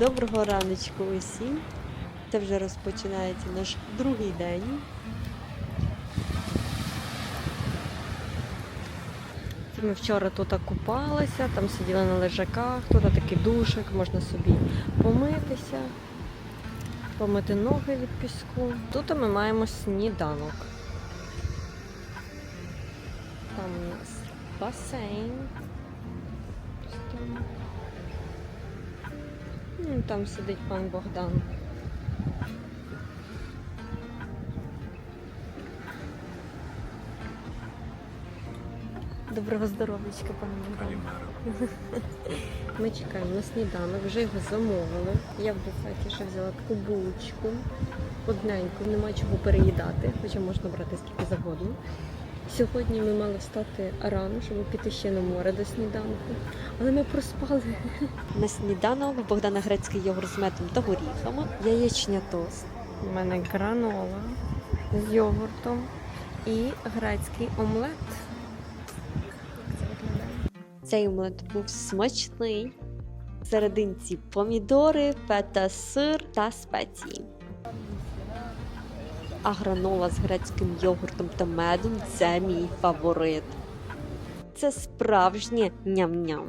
Доброго раночку усім. Це вже розпочинається наш другий день. Це Ми вчора тут купалися, там сиділи на лежаках, тут такий душик, можна собі помитися, помити ноги від піску. Тут ми маємо сніданок. Там у нас басейн. Ну, Там сидить пан Богдан. Доброго здоров'ячка, пане Богдан. Ми чекаємо на сніданок, вже його замовили. Я в буфеті ще взяла таку булочку. Одненьку, нема чого переїдати, хоча можна брати скільки завгодно. Сьогодні ми мали встати рано, щоб піти ще на море до сніданку. Але ми проспали. На сніданок Богдана грецький йогурт з медом та горіхами, яєчня тост. У мене гранола з йогуртом і грецький омлет. Цей омлет був смачний. В серединці помідори, фета, сир та спеції. А гранола з грецьким йогуртом та медом це мій фаворит. Це справжнє ням-ням.